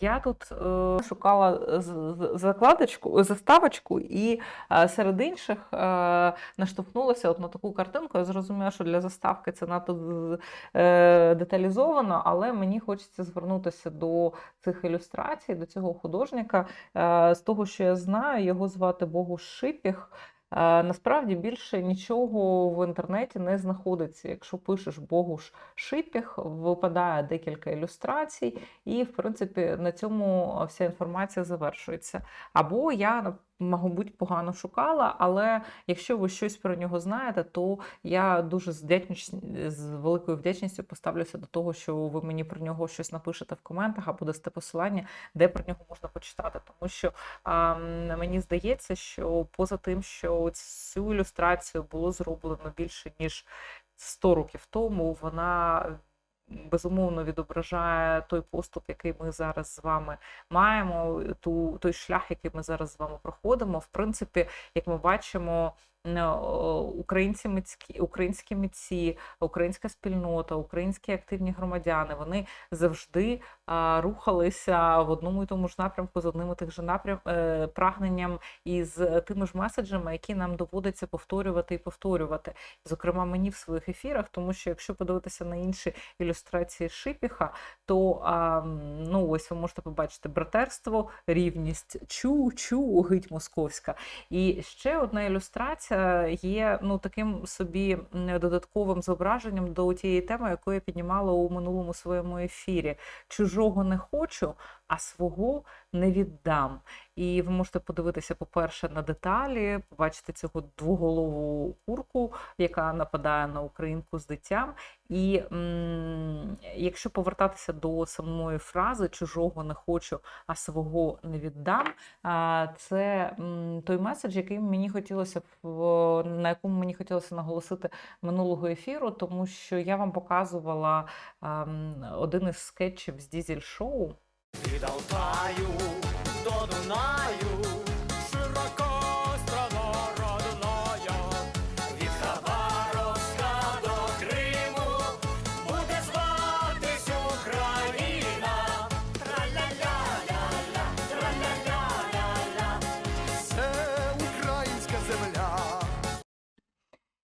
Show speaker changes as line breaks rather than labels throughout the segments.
Я тут е, шукала з- закладочку, заставочку, і е, серед інших е, наштовхнулася от на таку картинку. Я зрозуміла, що для заставки це надто е, деталізовано, але мені хочеться звернутися до цих ілюстрацій, до цього художника. Е, з того, що я знаю, його звати Богуш Шипіх. Насправді більше нічого в інтернеті не знаходиться. Якщо пишеш Богуш Шипіх, випадає декілька ілюстрацій, і, в принципі, на цьому вся інформація завершується. Або я, мабуть, погано шукала, але якщо ви щось про нього знаєте, то я дуже з, вдячніч- з великою вдячністю поставлюся до того, що ви мені про нього щось напишете в коментах або дасте посилання, де про нього можна почитати. Тому що а, мені здається, що поза тим, що цю ілюстрацію було зроблено більше ніж 100 років тому, вона безумовно відображає той поступ, який ми зараз з вами маємо, ту, той шлях, який ми зараз з вами проходимо. В принципі, як ми бачимо, українці митські, українські митці, українська спільнота, українські активні громадяни, вони завжди рухалися в одному і тому ж напрямку з одним і тих же напрям, е, прагненням і з тими ж меседжами, які нам доводиться повторювати і повторювати. Зокрема, мені в своїх ефірах, тому що якщо подивитися на інші ілюстрації Шипіха, то ну ось ви можете побачити братерство, рівність, чу, чу, гить московська. І ще одна ілюстрація є ну таким собі додатковим зображенням до тієї теми, яку я піднімала у минулому своєму ефірі. Чужого не хочу, а свого не віддам. І ви можете подивитися, по-перше, на деталі, побачити цього двоголову курку, яка нападає на українку з дитям. І м, якщо повертатися до самої фрази чужого не хочу, а свого не віддам, це м, той меседж, який мені хотілося на якому мені хотілося наголосити минулого ефіру, тому що я вам показувала м, один із скетчів з Дізель шоу.
Від Алтаю до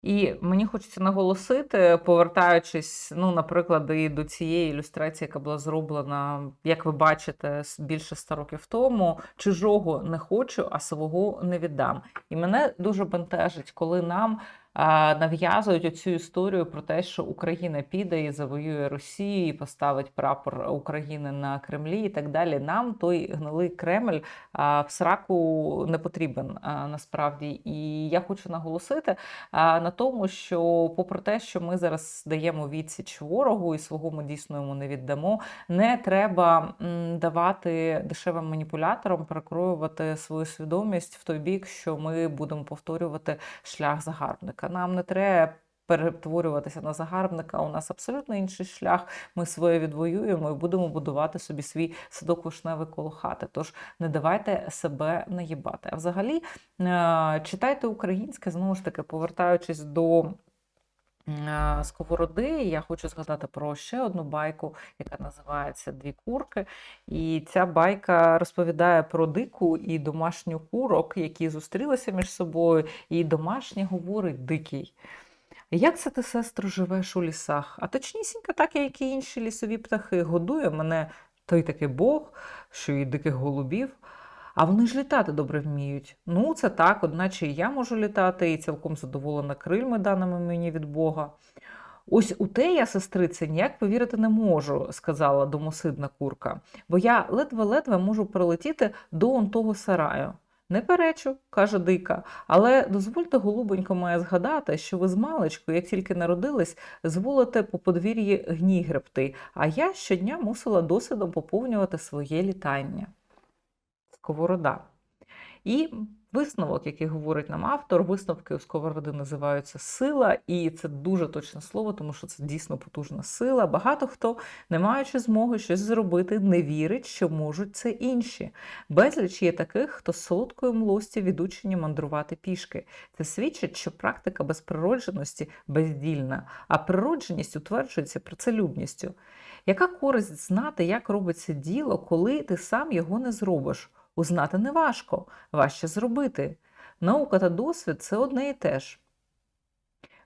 І мені хочеться наголосити, повертаючись, ну, наприклад, і до цієї ілюстрації, яка була зроблена, як ви бачите, більше 100 років тому, чужого не хочу, а свого не віддам. І мене дуже бентежить, коли нам нав'язують оцю історію про те, що Україна піде і завоює Росію, і поставить прапор України на Кремлі і так далі. Нам той гнилий Кремль в сраку не потрібен насправді. І я хочу наголосити на тому, що, попри те, що ми зараз даємо відсіч ворогу і свого ми дійсно йому не віддамо, не треба давати дешевим маніпуляторам перекроювати свою свідомість в той бік, що ми будемо повторювати шлях загарбника. Нам не треба. Перетворюватися на загарбника, у нас абсолютно інший шлях. Ми своє відвоюємо і будемо будувати собі свій садок вишневий коло хати. Тож не давайте себе наїбати. А взагалі е, читайте українське, знову ж таки, повертаючись до сковороди, я хочу згадати про ще одну байку, яка називається Дві курки. І ця байка розповідає про дику і домашню курок, які зустрілися між собою, і домашнє говорить дикий. Як це ти, сестро, живеш у лісах? А точнісінько, так як і інші лісові птахи, годує мене той такий Бог, що і диких голубів. А вони ж літати добре вміють. Ну, це так, одначе і я можу літати, і цілком задоволена крильми, даними мені від Бога. Ось у те я, сестрице, ніяк повірити не можу, сказала домосидна курка, бо я ледве-ледве можу прилетіти до он того сараю. Не перечу, каже дика, але дозвольте, голубонько моя, згадати, що ви з маличку, як тільки народились, зволите по подвір'ї гній гребти, а я щодня мусила досвідом поповнювати своє літання. Сковорода. І висновок, який говорить нам автор, висновки у сковороди називаються сила, і це дуже точне слово, тому що це дійсно потужна сила. Багато хто, не маючи змоги щось зробити, не вірить, що можуть це інші. Безліч є таких, хто з солодкою млості відучені мандрувати пішки. Це свідчить, що практика безприродженості бездільна, а природженість утверджується працелюбністю. Яка користь знати, як робиться діло, коли ти сам його не зробиш? Узнати не важко, важче зробити. Наука та досвід це одне і те ж.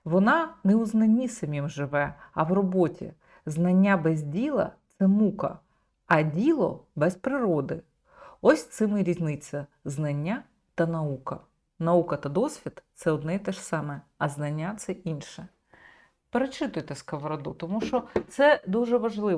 Вона не у знанні самім живе, а в роботі. Знання без діла це мука, а діло без природи. Ось цим і різниця знання та наука. Наука та досвід це одне і те ж саме, а знання це інше. Перечитуйте сковороду, тому що це дуже важливо.